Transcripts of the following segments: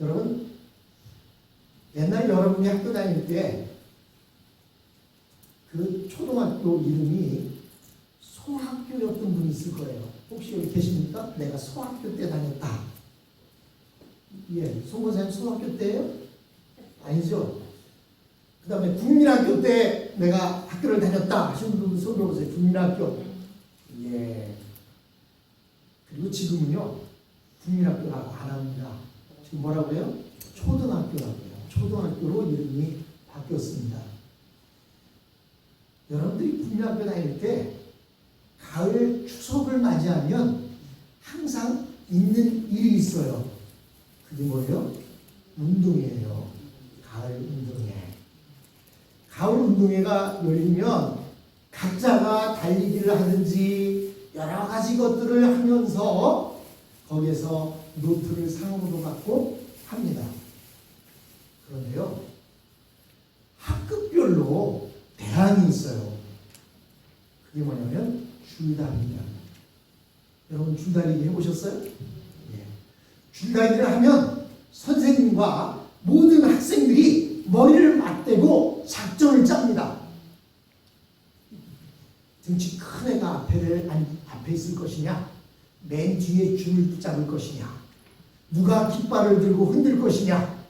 여러분 옛날 여러분이 학교 다닐 때 그 초등학교 이름이 소학교였던 분이 있을 거예요. 혹시 여기 계십니까? 내가 소학교 때 다녔다. 예, 송건사님 소학교 때예요? 아니죠. 그 다음에 국민학교 때 내가 학교를 다녔다 하시는 분손 들어보세요. 국민학교. 예. 그리고 지금은요, 국민학교라고 안 합니다. 지금 뭐라고요? 초등학교라고요. 초등학교로 이름이 바뀌었습니다. 여러분들이 국민학교 다닐 때 가을 추석을 맞이하면 항상 있는 일이 있어요. 그게 뭐예요? 운동회예요. 가을 운동회. 가을 운동회가 열리면 각자가 달리기를 하든지 여러 가지 것들을 하면서 거기에서 노트를 상으로 받고 합니다. 그런데요, 학급별로 대안이 있어요. 그게 뭐냐면 줄다리기입니다. 여러분 줄다리기 해보셨어요? 예. 줄다리기를 하면 선생님과 모든 학생들이 머리를 맞대고 작전을 짭니다. 등치 큰 애가 앞에를 안- 앞에 있을 것이냐, 맨 뒤에 줄을 잡을 것이냐, 누가 깃발을 들고 흔들 것이냐,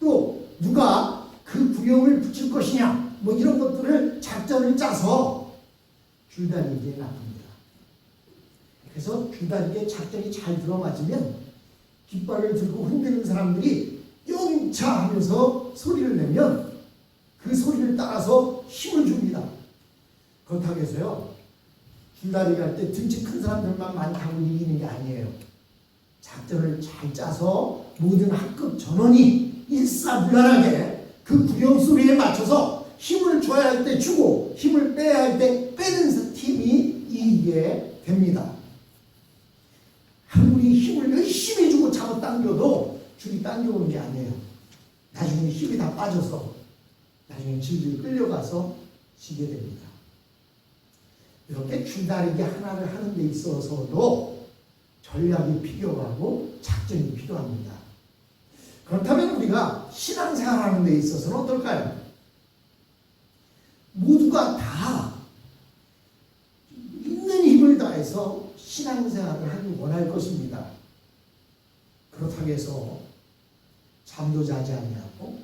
또 누가 그 구형을 붙일 것이냐, 뭐 이런 것들을 작전을 짜서 줄다리기에 납니다. 그래서 줄다리기에 작전이 잘 들어맞으면 깃발을 들고 흔드는 사람들이 영차 하면서 소리를 내면 그 소리를 따라서 힘을 줍니다. 그렇다고 해서요. 줄다리기 할 때 등치 큰 사람들만 많다고 이기는 게 아니에요. 작전을 잘 짜서 모든 학급 전원이 일사불란하게 그 구경 소리에 맞춰서 힘을 줘야 할 때 주고 힘을 빼야 할 때 빼는 팀이 이기게 됩니다. 아무리 힘을 열심히 주고 잡아 당겨도 줄이 당겨오는 게 아니에요. 나중에 힘이 다 빠져서 나중에 질질 끌려가서 지게 됩니다. 이렇게 줄다리기 하나를 하는 데 있어서도 전략이 필요하고 작전이 필요합니다. 그렇다면 우리가 신앙생활 하는 데 있어서는 어떨까요? 모두가 다 있는 힘을 다해서 신앙생활을 하길 원할 것입니다. 그렇다고 해서 잠도 자지 아니하고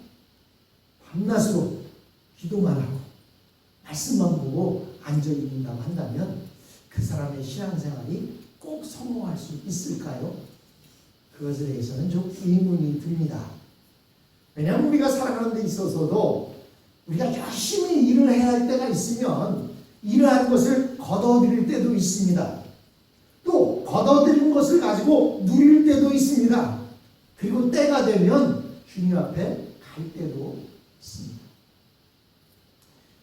밤낮으로 기도만 하고 말씀만 보고 앉아 있는다고 한다면 그 사람의 신앙생활이 꼭 성공할 수 있을까요? 그것에 대해서는 좀 의문이 듭니다. 왜냐하면 우리가 살아가는 데 있어서도 우리가 열심히 일을 해야 할 때가 있으면 이러한 것을 거둬들일 때도 있습니다. 또 거둬들인 것을 가지고 누릴 때도 있습니다. 그리고 때가 되면 주님 앞에 갈 때도 있습니다.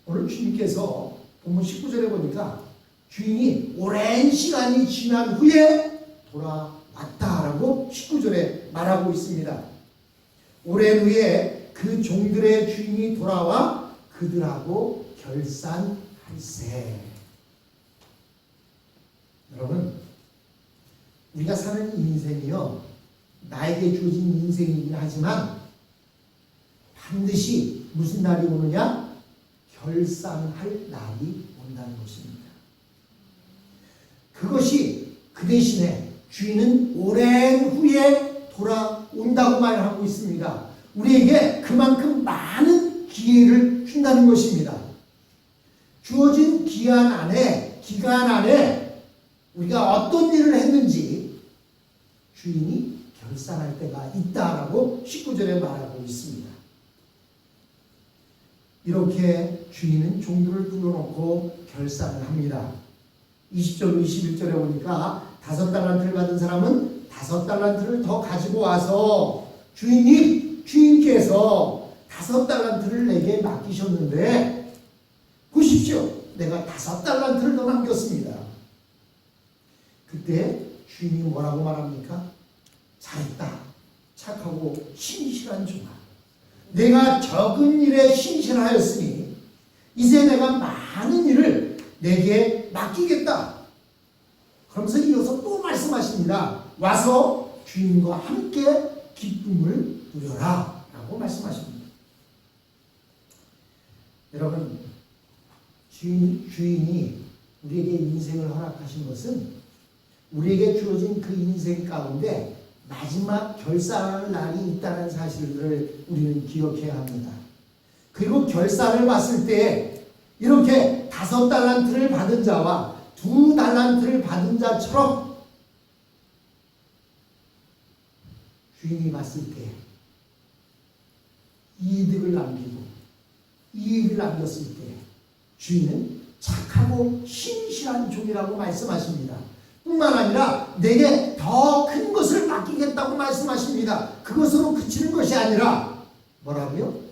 오늘 주님께서 본문 19절에 보니까 주인이 오랜 시간이 지난 후에 돌아왔다라고 19절에 말하고 있습니다. 오랜 후에 그 종들의 주인이 돌아와 그들하고 결산할세. 여러분, 우리가 사는 인생이요, 나에게 주어진 인생이긴 하지만 반드시 무슨 날이 오느냐? 결산할 날이 온다는 것입니다. 그것이 그 대신에 주인은 오랜 후에 돌아온다고 말하고 있습니다. 우리에게 그만큼 많은 기회를 준다는 것입니다. 주어진 기한 안에, 기간 안에 우리가 어떤 일을 했는지 주인이 결산할 때가 있다라고 19절에 말하고 있습니다. 이렇게 주인은 종들을 불러놓고 결산을 합니다. 20절, 21절에 보니까 다섯 달란트를 받은 사람은 다섯 달란트를 더 가지고 와서 주인이 주인께서 다섯 달란트를 내게 맡기셨는데 보십시오. 내가 다섯 달란트를 더 남겼습니다. 그때 주인이 뭐라고 말합니까? 잘했다. 착하고 신실한 종아. 내가 적은 일에 신실하였으니 이제 내가 많은 일을 내게 맡기겠다. 그러면서 이어서 또 말씀하십니다. 와서 주인과 함께 기쁨을 누려라 라고 말씀하십니다. 여러분 주인, 주인이 우리에게 인생을 허락하신 것은 우리에게 주어진 그 인생 가운데 마지막 결산하는 날이 있다는 사실을 우리는 기억해야 합니다. 그리고 결산을 봤을 때 이렇게 다섯 달란트를 받은 자와 두 달란트를 받은 자처럼 주인이 봤을 때 이득을 남기고 이익을 남겼을 때 주인은 착하고 신실한 종이라고 말씀하십니다. 뿐만 아니라 내게 더 큰 것을 맡기겠다고 말씀하십니다. 그것으로 그치는 것이 아니라 뭐라고요?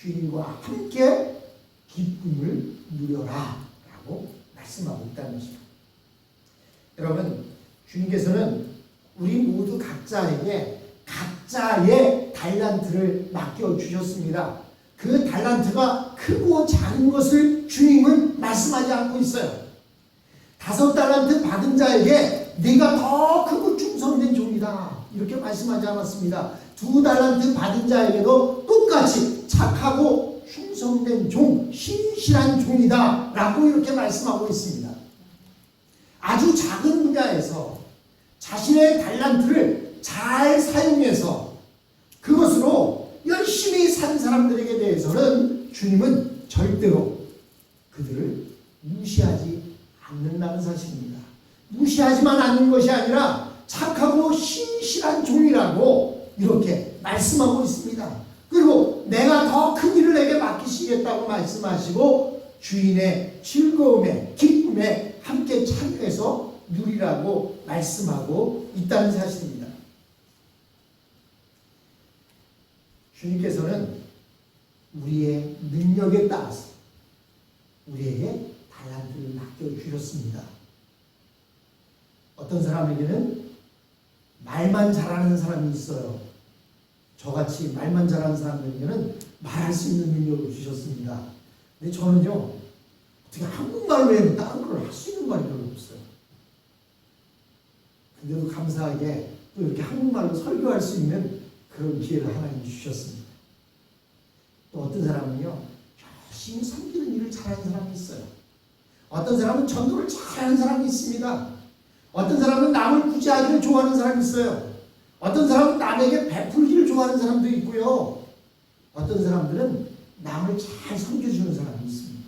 주인과 함께 기쁨을 누려라 라고 말씀하고 있다는 것입니다. 여러분 주님께서는 우리 모두 각자에게 각자의 달란트를 맡겨 주셨습니다. 그 달란트가 크고 작은 것을 주님은 말씀하지 않고 있어요. 다섯 달란트 받은 자에게 네가 더 크고 충성된 종이다 이렇게 말씀하지 않았습니다. 두 달란트 받은 자에게도 똑같이 착하고 충성된 종, 신실한 종이다 라고 이렇게 말씀하고 있습니다. 아주 작은 분야에서 자신의 달란트를 잘 사용해서 그것으로 열심히 산 사람들에게 대해서는 주님은 절대로 그들을 무시하지 않는다는 사실입니다. 무시하지만 않는 것이 아니라 착하고 신실한 종이라고 이렇게 말씀하고 있습니다. 더 큰 일을 내게 맡기시겠다고 말씀하시고 주인의 즐거움에 기쁨에 함께 참여해서 누리라고 말씀하고 있다는 사실입니다. 주님께서는 우리의 능력에 따라서 우리에게 달란트를 맡겨 주셨습니다. 어떤 사람에게는 말만 잘하는 사람이 있어요. 저같이 말만 잘하는 사람들에게는 말할 수 있는 능력을 주셨습니다. 근데 저는요, 어떻게 한국말 외에는 다른 걸 할 수 있는 말이 별로 없어요. 근데도 감사하게 또 이렇게 한국말로 설교할 수 있는 그런 기회를 하나님이 주셨습니다. 또 어떤 사람은요, 열심히 섬기는 일을 잘하는 사람이 있어요. 어떤 사람은 전도를 잘하는 사람이 있습니다. 어떤 사람은 남을 구제하기를 좋아하는 사람이 있어요. 어떤 사람은 남에게 베풀 기를 좋아하는 사람도 있고요. 어떤 사람들은 남을 잘 섬겨주는 사람이 있습니다.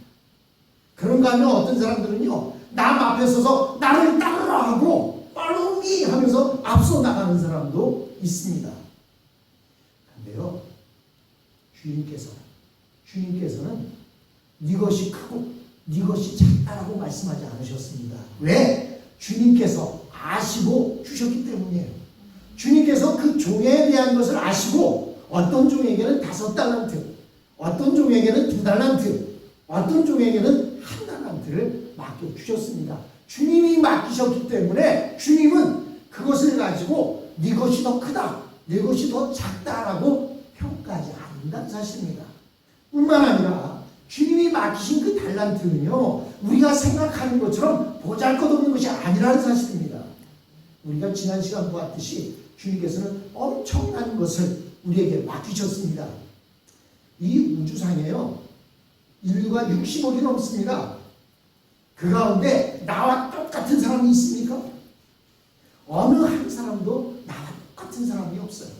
그런가 하면 어떤 사람들은요, 남 앞에 서서 나를 따르라 하고 팔로우미 하면서 앞서 나가는 사람도 있습니다. 근데요, 주인께서, 주인께서는 네 것이 크고 네 것이 작다라고 말씀하지 않으셨습니다. 왜? 주님께서 아시고 주셨기 때문이에요. 주님께서 그 종에 대한 것을 아시고 어떤 종에게는 다섯 달란트, 어떤 종에게는 두 달란트, 어떤 종에게는 한 달란트를 맡겨 주셨습니다. 주님이 맡기셨기 때문에 주님은 그것을 가지고 네 것이 더 크다, 네 것이 더 작다라고 평가하지 않는다는 사실입니다. 뿐만 아니라 주님이 맡기신 그 달란트는요, 우리가 생각하는 것처럼 보잘 것 없는 것이 아니라는 사실입니다. 우리가 지난 시간 보았듯이 주님께서는 엄청난 것을 우리에게 맡기셨습니다. 이 우주상에요, 인류가 60억이 넘습니다. 그 가운데 나와 똑같은 사람이 있습니까? 어느 한 사람도 나와 똑같은 사람이 없어요.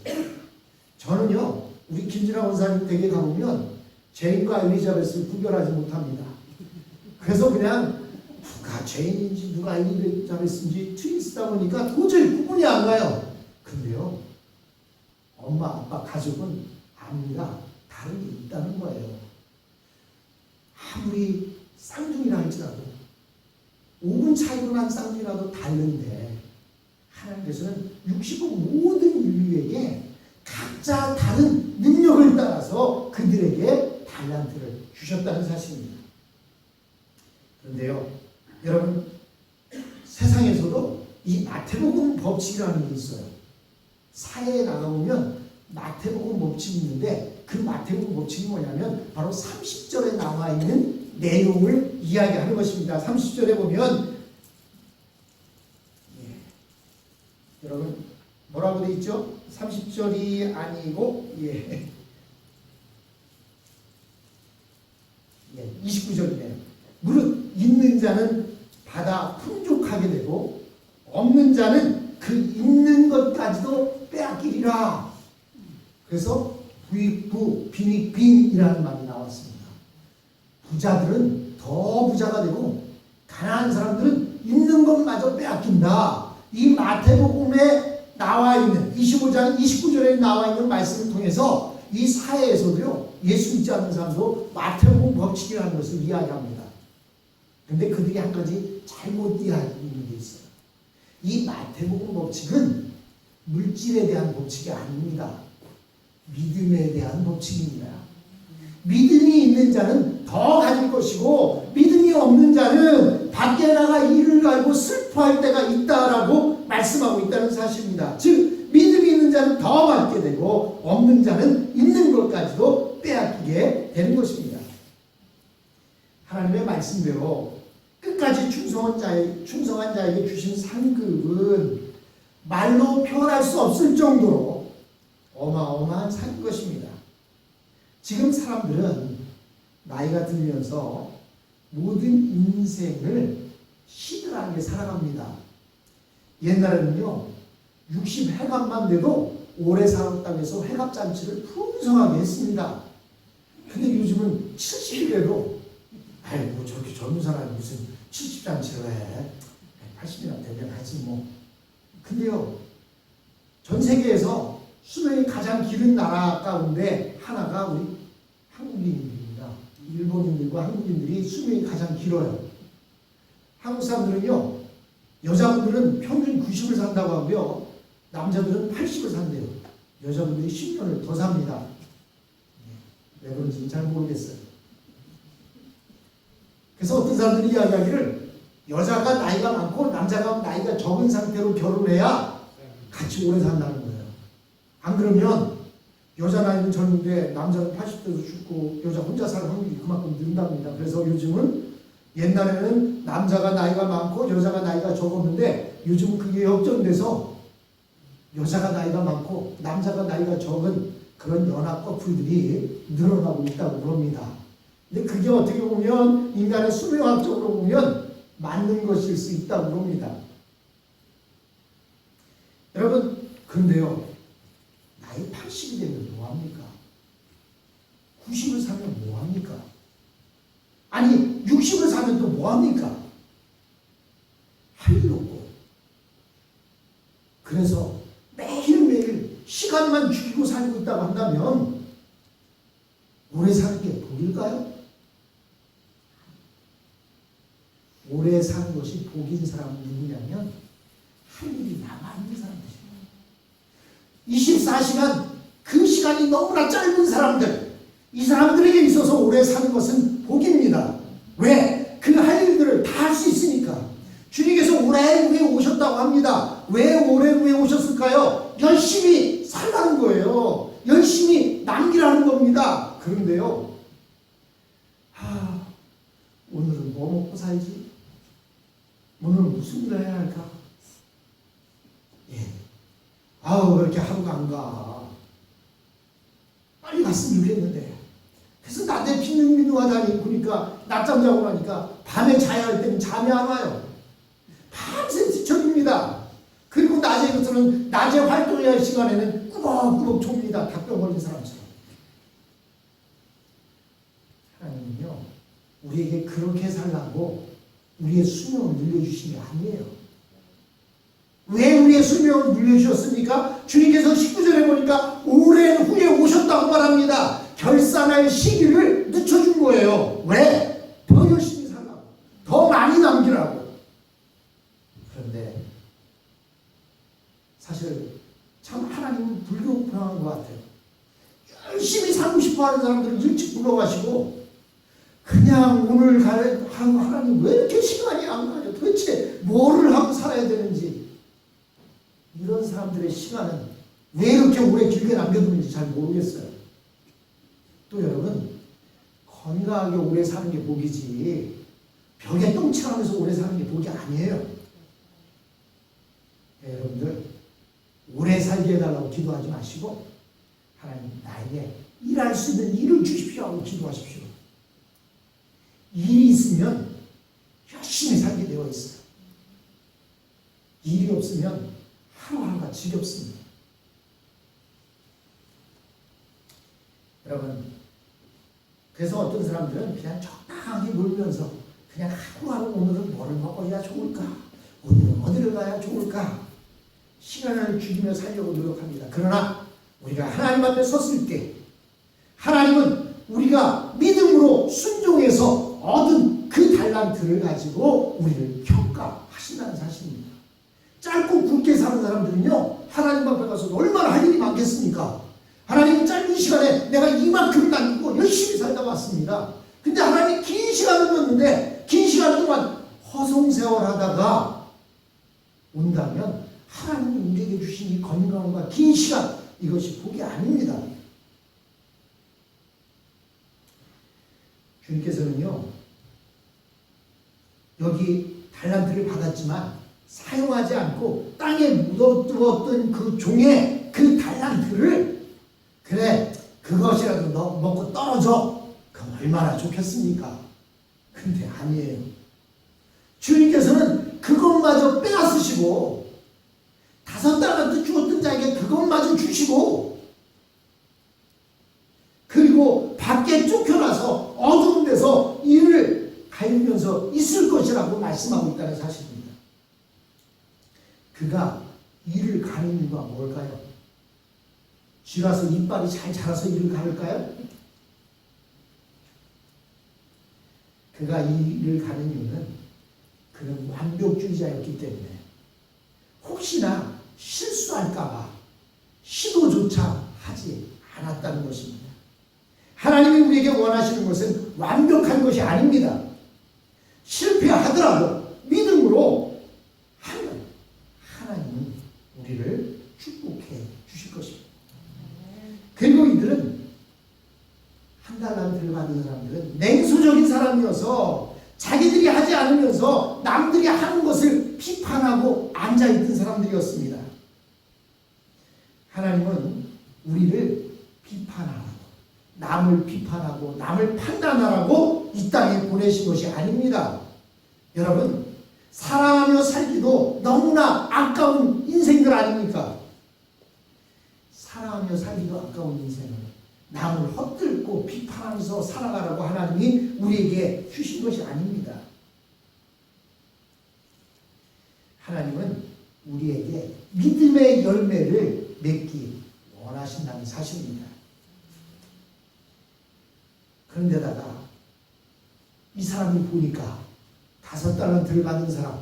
저는요, 우리 김진아 원사님 댁에 가보면 제인과 엘리자베스를 구별하지 못합니다. 그래서 그냥 누가 제인인지 누가 엘리자베스인지 트윈스다 보니까 도저히 구분이 안 가요. 근데요, 엄마, 아빠, 가족은 압니다. 다른 게 있다는 거예요. 아무리 쌍둥이라 할지라도 5분 차이로 난 쌍둥이라도 다른데 하나님께서는 60억 모든 인류에게 각자 다른 능력을 따라서 그들에게 달란트를 주셨다는 사실입니다. 그런데요, 여러분 세상에서도 이 마태복음 법칙이라는 게 있어요. 사회에 나가보면 마태복음 법칙이 있는데 그 마태복음 법칙이 뭐냐면 바로 30절에 나와 있는 내용을 이야기하는 것입니다. 30절에 보면 예, 여러분 뭐라고 돼 있죠? 30절이 아니고 예. 예, 29절이네요. 무릇 있는 자는 받아 풍족하게 되고 없는 자는 그 있는 것 까지도 빼앗기리라. 그래서 부익부 빈익빈이라는 말이 나왔습니다. 부자들은 더 부자가 되고 가난한 사람들은 있는 것마저 빼앗긴다. 이 마태복음에 나와 있는 25장 29절에 나와 있는 말씀을 통해서 이 사회에서도요 예수 믿지 않는 사람도 마태복음 법칙이라는 것을 이야기합니다. 근데 그들이 한 가지 잘못 이해하는 게 있어요. 이 마태복음 법칙은 물질에 대한 법칙이 아닙니다. 믿음에 대한 법칙입니다. 믿음이 있는 자는 더 가질 것이고 믿음이 없는 자는 밖에 나가 이를 갈고 슬퍼할 때가 있다라고 말씀하고 있다는 사실입니다. 즉 믿음이 있는 자는 더 받게 되고 없는 자는 있는 것까지도 빼앗기게 되는 것입니다. 하나님의 말씀대로 끝까지 충성한 자에 충성한 자에게 주신 상급은 말로 표현할 수 없을 정도로 어마어마한 상급 것입니다. 지금 사람들은 나이가 들면서 모든 인생을 시들하게 살아갑니다. 옛날에는요, 60회갑만 돼도 오래 살았다고 해서 회갑잔치를 풍성하게 했습니다. 근데 요즘은 70이라도, 아이고, 저렇게 젊은 사람이 무슨 70잔치를 해. 80이나 되면 하지 뭐. 근데요, 전 세계에서 수명이 가장 길은 나라 가운데 하나가 우리 한국인입니다. 일본인들과 한국인들이 수명이 가장 길어요. 한국 사람들은요, 여자분들은 평균 90을 산다고 하고요, 남자들은 80을 산대요. 여자분들이 10년을 더 삽니다. 예, 왜 그런지는 잘 모르겠어요. 그래서 어떤 사람들이 이야기하기를 여자가 나이가 많고 남자가 나이가 적은 상태로 결혼해야 같이 오래 산다는 거예요. 안 그러면 여자 나이는 젊은데 남자는 80대도 죽고 여자 혼자 사는 확률이 그만큼 는답니다. 그래서 요즘은 옛날에는 남자가 나이가 많고 여자가 나이가 적었는데 요즘은 그게 역전돼서 여자가 나이가 많고 남자가 나이가 적은 그런 연합 커플들이 늘어나고 있다고 그럽니다. 근데 그게 어떻게 보면 인간의 수명학적으로 보면 맞는 것일 수 있다고 봅니다. 여러분, 근데요, 나이 80이 되면 뭐합니까? 90을 사면 뭐합니까? 아니, 60을 사면 또 뭐합니까? 할 일 없고. 그래서 매일매일 시간만 죽이고 살고 있다고 한다면 오래 사는 게 복일까요? 오래 사는 것이 복인 사람은 누구냐면 할 일이 남아있는 사람들이에요. 24시간 그 시간이 너무나 짧은 사람들 이 사람들에게 있어서 오래 사는 것은 복입니다. 왜? 그 할 일들을 다 할 수 있으니까. 주님께서 오래 후에 오셨다고 합니다. 왜 오래 후에 오셨을까요? 열심히 살라는 거예요. 열심히 남기라는 겁니다. 그런데요. 하, 오늘은 뭐 먹고 살지? 오늘은 무슨 일을 해야 할까? 예. 아우, 왜 이렇게 하루가 안 가? 빨리 갔으면 좋겠는데. 그래서 낮에 빈둥빈둥하다니 보니까 낮잠 자고 나니까 밤에 자야 할 때는 잠이 안 와요. 밤새 뒤척입니다. 그리고 낮에 것들은 낮에 활동해야 할 시간에는 꾸벅꾸벅 좁니다. 닭병 걸린 사람처럼. 하나님은요, 우리에게 그렇게 살라고 우리의 수명을 늘려주신 게 아니에요. 왜 우리의 수명을 늘려주셨습니까? 주님께서 19절에 보니까 오랜 후에 오셨다고 말합니다. 결산할 시기를 늦춰준 거예요. 왜? 더 열심히 살라고. 더 많이 남기라고. 그런데 사실 참 하나님은 불공평한 것 같아요. 열심히 살고 싶어 하는 사람들은 일찍 불러가시고 그냥 오늘 갈 하나님 왜 이렇게 시간이 안 가요? 도대체 뭐를 하고 살아야 되는지 이런 사람들의 시간은 왜 이렇게 오래 길게 남겨두는지 잘 모르겠어요. 또 여러분 건강하게 오래 사는 게 복이지 벽에 똥칠하면서 오래 사는 게 복이 아니에요. 네, 여러분들 오래 살게 해달라고 기도하지 마시고 하나님 나에게 일할 수 있는 일을 주십시오 하고 기도하십시오. 일이 있으면 열심히 살게 되어 있어요. 일이 없으면 하루하루가 지겹습니다. 여러분, 그래서 어떤 사람들은 그냥 적당하게 놀면서 그냥 하루하루 오늘은 뭐를 먹어야 좋을까? 오늘은 어디를 가야 좋을까? 시간을 죽이며 살려고 노력합니다. 그러나 우리가 하나님 앞에 섰을 때 하나님은 우리가 믿음으로 순종해서 얻은 그 달란트를 가지고 우리를 평가하신다는 사실입니다. 짧고 굵게 사는 사람들은요, 하나님 앞에 가서 얼마나 할 일이 많겠습니까? 하나님 짧은 시간에 내가 이만큼 남기고 열심히 살다 왔습니다. 근데 하나님 긴 시간을 줬는데, 긴 시간 동안 허송세월 하다가 온다면, 하나님이 우리에게 주신 이 건강과 긴 시간, 이것이 복이 아닙니다. 주님께서는요, 여기 달란트를 받았지만 사용하지 않고 땅에 묻어두었던 그 종의 그 달란트를 그래 그것이라도 너 먹고 떨어져 그럼 얼마나 좋겠습니까? 근데 아니에요. 주님께서는 그것마저 빼앗으시고 다섯 달란트 주었던 자에게 그것마저 주시고 그리고 밖에 쫓겨나서 어두운 데서 일을 갈면서 있을 것이라고 말씀하고 있다는 사실입니다. 그가 일을 가는 이유가 뭘까요? 쥐라서 이빨이 잘 자라서 일을 가를까요? 그가 이 일을 가는 이유는 그는 완벽주의자였기 때문에 혹시나 실수할까봐 시도조차 하지 않았다는 것입니다. 하나님이 우리에게 원하시는 것은 완벽한 것이 아닙니다. 실패하더라도 믿음으로 하면 하나님은 우리를 축복해 주실 것입니다. 그리고 이들은 한 달란트를 받은 사람들은 냉소적인 사람이어서 자기들이 하지 않으면서 남들이 하는 것을 비판하고 앉아있던 사람들이었습니다. 하나님은 우리를 비판하고 남을 비판하고 남을 판단하라고 이 땅에 보내신 것이 아닙니다. 여러분 사랑하며 살기도 너무나 아까운 인생들 아닙니까? 사랑하며 살기도 아까운 인생을 남을 헛들고 비판하면서 살아가라고 하나님이 우리에게 주신 것이 아닙니다. 하나님은 우리에게 믿음의 열매를 맺기 원하신다는 사실입니다. 그런데다가 이 사람이 보니까 다섯 달란트를 받은 사람,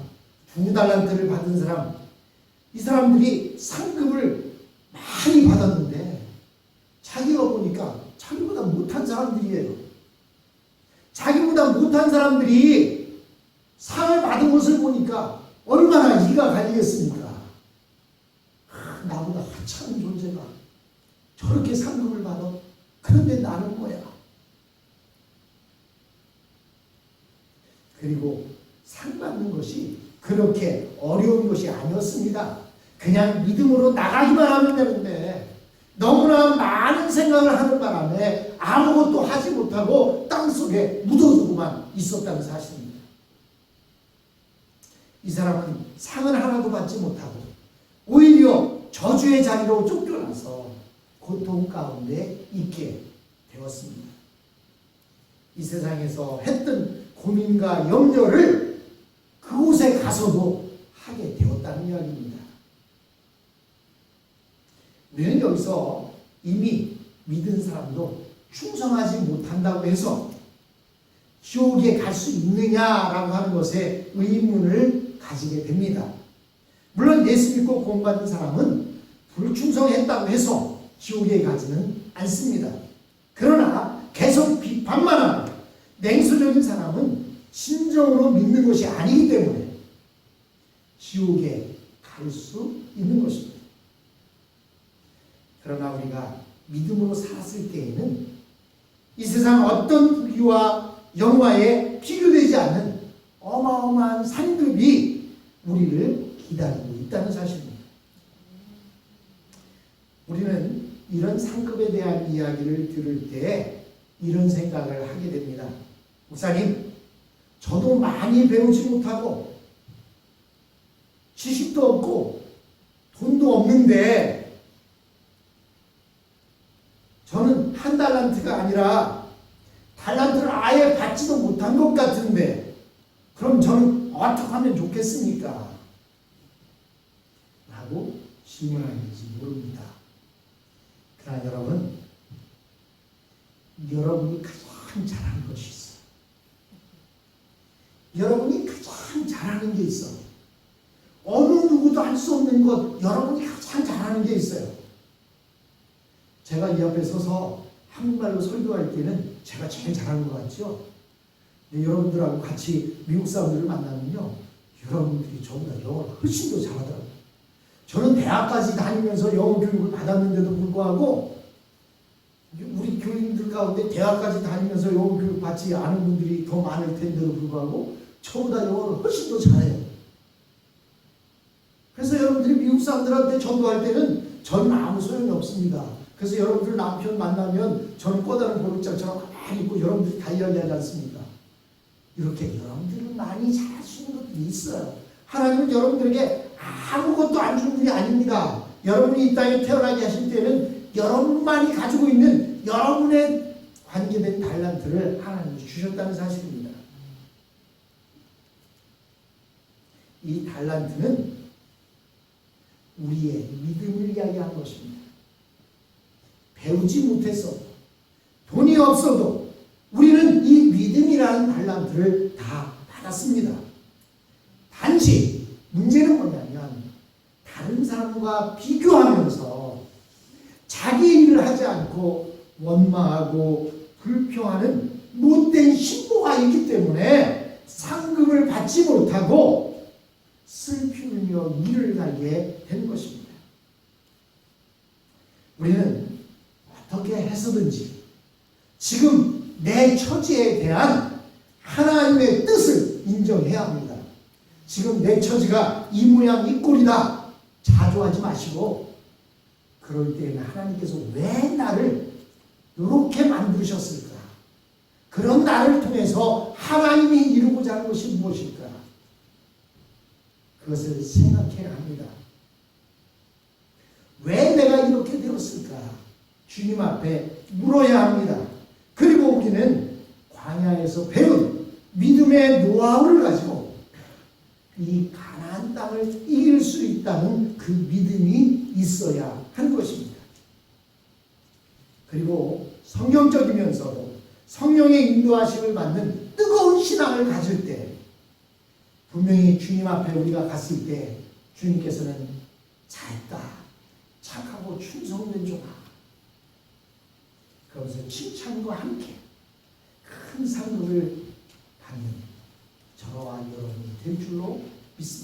두 달란트를 받은 사람, 이 사람들이 상급을 많이 받았는데 자기가 보니까 자기보다 못한 사람들이에요. 자기보다 못한 사람들이 상을 받은 것을 보니까 얼마나 이가 갈리겠습니까? 아, 나보다 하찮은 존재가 저렇게 상급을 받아. 그런데 나는 뭐야? 그리고 상 받는 것이 그렇게 어려운 것이 아니었습니다. 그냥 믿음으로 나가기만 하면 되는데 너무나 많은 생각을 하는 바람에 아무것도 하지 못하고 땅 속에 묻어두고만 있었다는 사실입니다. 이 사람은 상을 하나도 받지 못하고 오히려 저주의 자리로 쫓겨나서 고통 가운데 있게 되었습니다. 이 세상에서 했던 고민과 염려를 그곳에 가서도 하게 되었다는 이야기입니다. 우리는 여기서 이미 믿은 사람도 충성하지 못한다고 해서 지옥에 갈 수 있느냐라고 하는 것에 의문을 가지게 됩니다. 물론 예수 믿고 구원받은 사람은 불충성했다고 해서 지옥에 가지는 않습니다. 그러나 계속 비판만 하는 냉소적인 사람은 진정으로 믿는 것이 아니기 때문에 지옥에 갈 수 있는 것입니다. 그러나 우리가 믿음으로 살았을 때에는 이 세상 어떤 부귀와 영화에 비교되지 않는 어마어마한 상급이 우리를 기다리고 있다는 사실입니다. 우리는 이런 상급에 대한 이야기를 들을 때 이런 생각을 하게 됩니다. 목사님, 저도 많이 배우지 못하고 지식도 없고 돈도 없는데 저는 한 달란트가 아니라 달란트를 아예 받지도 못한 것 같은데 그럼 저는 어떻게 하면 좋겠습니까? 라고 질문하는지 모릅니다. 그러나 여러분, 여러분이 가장 잘하는 것이 있어요. 여러분이 가장 잘하는 게 있어. 어느 누구도 할 수 없는 것, 여러분이 가장 잘하는 게 있어요. 제가 이 앞에 서서 한국말로 설교할 때는 제가 제일 잘하는 것 같죠? 여러분들하고 같이 미국 사람들을 만나면요. 여러분들이 저보다 영어를 훨씬 더 잘하더라고요. 저는 대학까지 다니면서 영어 교육을 받았는데도 불구하고 우리 교인들 가운데 대학까지 다니면서 영어 교육 받지 않은 분들이 더 많을 텐데도 불구하고 저보다 영어를 훨씬 더 잘해요. 그래서 여러분들이 미국 사람들한테 전도할 때는 저는 아무 소용이 없습니다. 그래서 여러분들 남편 만나면 저는 꼬다른 보름장처럼 가만히 있고 여러분들이 다 이야기하지 않습니까? 이렇게 여러분들은 많이 있는 것들이 있어요. 하나님은 여러분들에게 아무것도 안 주는 분이 아닙니다. 여러분이 이 땅에 태어나게 하실 때는 여러분만이 가지고 있는 여러분의 관계된 달란트를 하나님이 주셨다는 사실입니다. 이 달란트는 우리의 믿음을 이야기한 것입니다. 배우지 못했어도 돈이 없어도 우리는 이 믿음이라는 달란트를 다 받았습니다. 단지 문제는 뭐냐면 다른 사람과 비교하면서 자기 일을 하지 않고 원망하고 불평하는 못된 신보가 있기 때문에 상급을 받지 못하고 슬피 울며 일을 하게 된 것입니다. 우리는 어떻게 해서든지 지금 내 처지에 대한 하나님의 뜻을 인정해야 합니다. 지금 내 처지가 이 모양 이 꼴이다. 자조하지 마시고 그럴 때는 하나님께서 왜 나를 이렇게 만드셨을까? 그런 나를 통해서 하나님이 이루고자 하는 것이 무엇일까? 그것을 생각해야 합니다. 왜 내가 이렇게 되었을까? 주님 앞에 물어야 합니다. 그리고 우리는 광야에서 배운 믿음의 노하우를 가지고 이 가나안 땅을 이길 수 있다는 그 믿음이 있어야 하는 것입니다. 그리고 성경적이면서도 성령의 인도하심을 받는 뜨거운 신앙을 가질 때 분명히 주님 앞에 우리가 갔을 때 주님께서는 잘했다 착하고 충성된 종아 그러면서 칭찬과 함께 큰 상급을 받는 저와 여러분이 될 줄로 믿습니다.